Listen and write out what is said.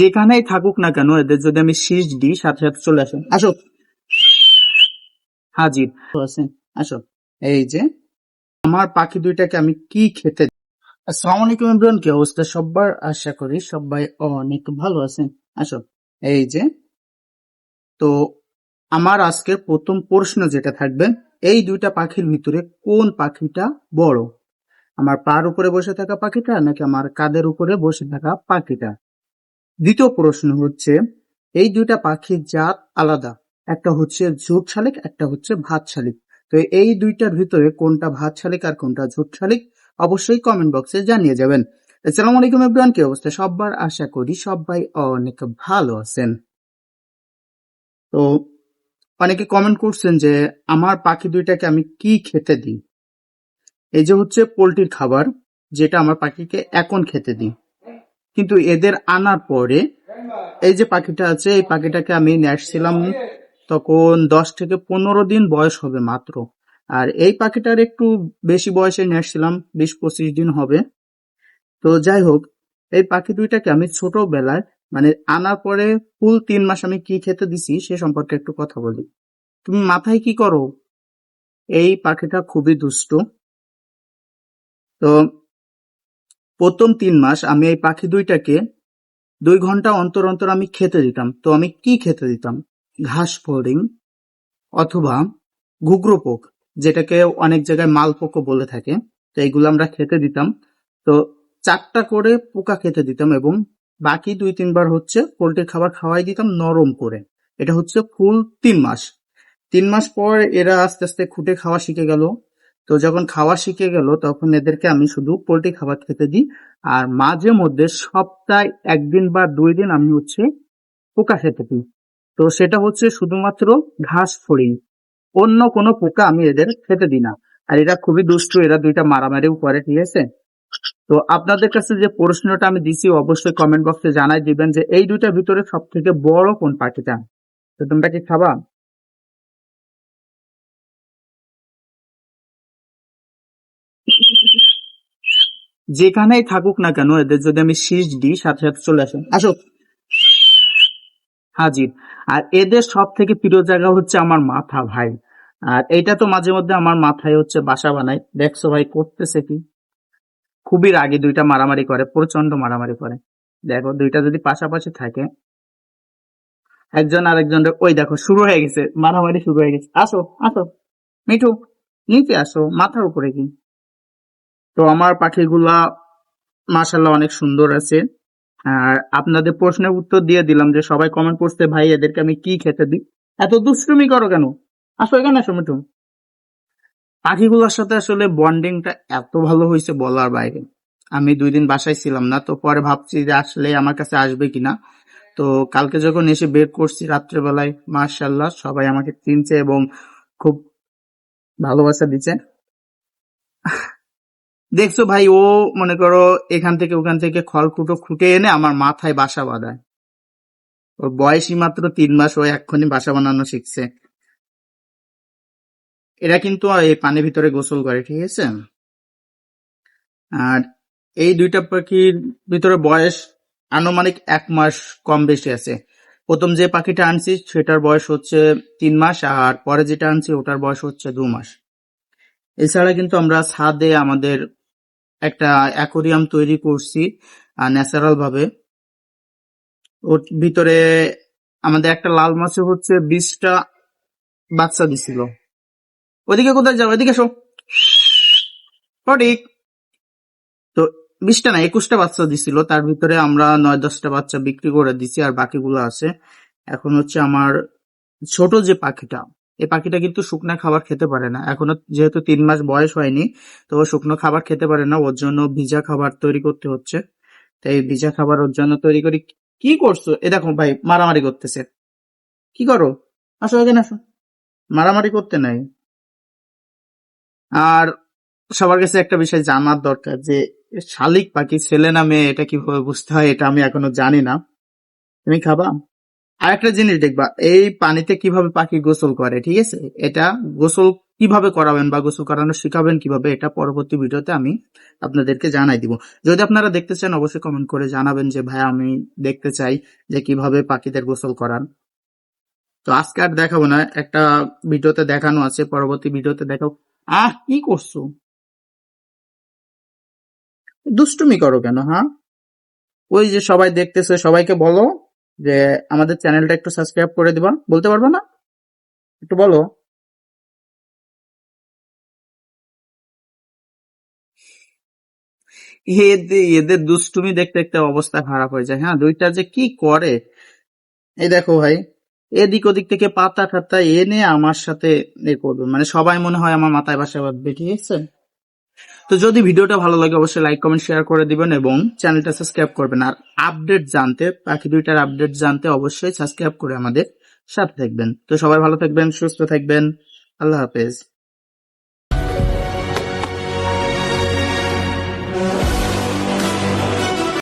যেখানেই থাকুক না কেন, এদের যদি আমি শীষ দিই, সাথে সাথে চলে আসে আসো। হাজির। আছে আসো। এই যে, আমার পাখি দুইটাকে আমি কি খেতে? আসসালামু আলাইকুম ইমরান, কি অবস্থা? সবার আশা করি সবাই অনেক ভালো আছেন। আসো। এই যে, তো আমার আজকের প্রথম প্রশ্ন যেটা থাকবে, এই দুইটা পাখির ভিতরে কোন পাখিটা বড়? আমার পার উপরে বসে থাকা পাখিটা, নাকি আমার কাদের উপরে বসে থাকা পাখিটা? দ্বিতীয় প্রশ্ন হচ্ছে, এই দুইটা পাখির জাত আলাদা। একটা হচ্ছে ঝোট শালিক, একটা হচ্ছে ভাত শালিক। তো এই দুইটার ভিতরে কোনটা ভাত শালিক আর কোনটা ঝোট শালিক অবশ্যই কমেন্ট বক্সে জানিয়ে যাবেন। আসসালামু আলাইকুম এভরিওয়ান কি অবস্থা? সবার আশা করি সবাই অনেক ভালো আছেন। তো অনেকে কমেন্ট করছেন যে, আমার পাখি দুইটাকে আমি কি খেতে দিই? এই যে হচ্ছে পোলট্রির খাবার, যেটা আমার পাখিকে এখন খেতে দিই। কিন্তু এদের আনার পরে এই যে পাখিটা আছে, এই পাখিটাকে আমি নিয়ে আসছিলাম তখন দশ থেকে পনেরো দিন বয়স হবে মাত্র। আর এই পাখিটার একটু বেশি বয়সে নিয়ে আসছিলাম, বিশ পঁচিশ দিন হবে। তো যাই হোক, এই পাখি দুইটাকে আমি ছোটবেলায় মানে আনার পরে ফুল তিন মাস আমি কি খেতে দিছি সে সম্পর্কে একটু কথা বলি। তুমি মাথায় কি করো? এই পাখিটা খুবই দুষ্ট। তো প্রথম তিন মাস আমি এই পাখি দুইটাকে দুই ঘণ্টা অন্তর অন্তর আমি খেতে দিতাম। তো আমি কি খেতে দিতাম? ঘাস ফড়িং অথবা ঘুগরো পোক যেটাকে অনেক জায়গায় মালপোকও বলে থাকে। তো এইগুলো আমরা খেতে দিতাম। তো চারটা করে পোকা খেতে দিতাম এবং বাকি দুই তিনবার হচ্ছে পোল্ট্রির খাবার খাওয়াই দিতাম নরম করে। এটা হচ্ছে ফুল তিন মাস। তিন মাস পর এরা আস্তে আস্তে খুঁটে খাওয়া শিখে গেল। তো যখন খাওয়া শিখে গেল, তখন এদেরকে আমি শুধু পোল্ট্রি খাবার খেতে দিই। আর মাঝে মধ্যে সপ্তাহে একদিন বা দুই দিন আমি হচ্ছে পোকা খেতে দিই। তো সেটা হচ্ছে শুধুমাত্র ঘাস ফড়িং। অন্য কোনো পোকা আমি এদের খেতে দিই না। আর এরা খুবই দুষ্টু, এরা দুইটা মারামারিও করে, ঠিক আছে? তো আপনাদের কাছে যে প্রশ্নটা আমি দিছি, অবশ্যই কমেন্ট বক্সে জানাই দিবেন যে এই দুইটার ভিতরে সব থেকে বড় কোন পাখিটা? তো তোমরা কি খাবা? যেখানেই থাকুক না কেন, এদের যদি আমি শীষ দিই, সাথে সাথে চলে আসে আসো হাজির। আর এদের সব থেকে প্রিয় জায়গা হচ্ছে আমার মাথা, ভাই। আর এটা তো মাঝে মধ্যে আমার মাথায় হচ্ছে বাসা বানায়। দেখছ ভাই, করতেছে কি? খুবই রাগে, দুইটা মারামারি করে প্রচণ্ড মারামারি করে। দেখো, দুইটা যদি পাশাপাশি থাকে, একজন আরেকজন ওই দেখো, শুরু হয়ে গেছে, মারামারি শুরু হয়ে গেছে। আসো আসো। মিঠু, নিচে আসো, মাথার উপরে কি তো আমার পাখিগুলা মাশাল্লাহ অনেক সুন্দর আছে। আর আপনাদের প্রশ্নের উত্তর দিয়ে দিলাম যে সবাই কমেন্ট করতে ভাই, এদেরকে আমি কি খেতে দিই? এত দুষ্টুমি করো কেন? আসো এখানে আসো মিঠু পাখিগুলোর সাথে আসলে বন্ডিংটা এত ভালো হয়েছে বলার বাইরে। আমি দুই দিন বাসায় ছিলাম না, তো পরে ভাবছি যে আসলে আমার কাছে আসবে কিনা। তো কালকে যখন এসে বের করছি রাত্রেবেলায় মার্শাল্লাহ সবাই আমাকে চিনছে এবং খুব ভালোবাসা দিচ্ছে। দেখছ ভাই, ও মনে করো এখান থেকে ওখান থেকে খড়কুটো খুঁটে এনে আমার মাথায় বাসা বাঁধায়। ওর বয়সই মাত্র তিন মাস, ও এক্ষুনি বাসা বানানো শিখছে। এরা কিন্তু এই পানির ভিতরে গোসল করে, ঠিক আছে? আর এই দুইটা পাখির ভিতরে বয়স আনুমানিক এক মাস কম বেশি আছে। প্রথম যে পাখিটা আনছি, সেটার বয়স হচ্ছে তিন মাস, আর পরে যেটা আনছি, ওটার বয়স হচ্ছে দু মাস। এছাড়া কিন্তু আমরা ছাদে আমাদের একটা অ্যাকোরিয়াম তৈরি করছি ন্যাচারাল ভাবে। ওর ভিতরে আমাদের একটা লাল মাছে হচ্ছে বিশটা বাচ্চা দিছিল। ওদিকে কোথায় যাও? এদিকে এসো। সঠিক। তো বিশটা না, একুশটা বাচ্চা দিছিল, তার ভিতরে আমরা নয় দশটা বাচ্চা বিক্রি করে দিছি, আর বাকিগুলো আছে। এখন হচ্ছে আমার ছোট যে পাখিটা এই পাখিটা কিন্তু শুকনা খাবার খেতে পারে না। এখনও যেহেতু তিন মাস বয়স হয়নি, তো শুকনো খাবার খেতে পারে না। ওর জন্য ভিজা খাবার তৈরি করতে হচ্ছে। তো এই ভিজা খাবার ওর জন্য তৈরি করি। কি করছ? এ দেখো ভাই, মারামারি করতেছে। কি করো? আসো এখানে, আসো। মারামারি করতে নাই। আর সবার কাছে একটা বিষয় জানার দরকার যে, শালিক পাখি ছেলে না মেয়ে, এটা কীভাবে বুঝতে হয়, এটা আমি এখনও জানি না। তুমি খাবা? আর একটা জিনিস দেখবা, এই পানিতে কীভাবে পাখি গোসল করে, ঠিক আছে? এটা গোসল কীভাবে করাবেন বা গোসল করানো শিখাবেন কীভাবে, এটা পরবর্তী ভিডিওতে আমি আপনাদেরকে জানাই দিব। যদি আপনারা দেখতে চান, অবশ্যই কমেন্ট করে জানাবেন যে, ভাই, আমি দেখতে চাই যে, কীভাবে পাখিদের গোসল করান। তো আজকে আর দেখাবো না, একটা ভিডিওতে দেখানো আছে, পরবর্তী ভিডিওতে দেখাবো। আহ, কি করছ? দুষ্টুমি করো কেন হ্যাঁ? ওই যে সবাই দেখতেছে, সবাইকে বলো। যে আমাদের চ্যানেলটা একটু সাবস্ক্রাইব করে দিবা। বলতে পারবে না? একটু বলো। এদের দুষ্টুমি দেখতে দেখতে অবস্থা খারাপ হয়ে যায় হ্যাঁ? দুইটা যে কি করে? এই দেখো ভাই, এদিক ওদিক থেকে পাতা টাতা এনে আমার সাথে এ করবে। মানে সবাই মনে হয় আমার মাথায় বাসা বাঁধবে, ঠিক আছে? তো যদি ভিডিওটা ভালো লাগে, অবশ্যই লাইক কমেন্ট শেয়ার করে দিবেন এবং চ্যানেলটা সাবস্ক্রাইব করবেন। আর আপডেট জানতে, পাখি দুইটার আপডেট জানতে অবশ্যই সাবস্ক্রাইব করে আমাদের সাথে থাকবেন। তো সবাই ভালো থাকবেন, সুস্থ থাকবেন। আল্লাহ হাফেজ।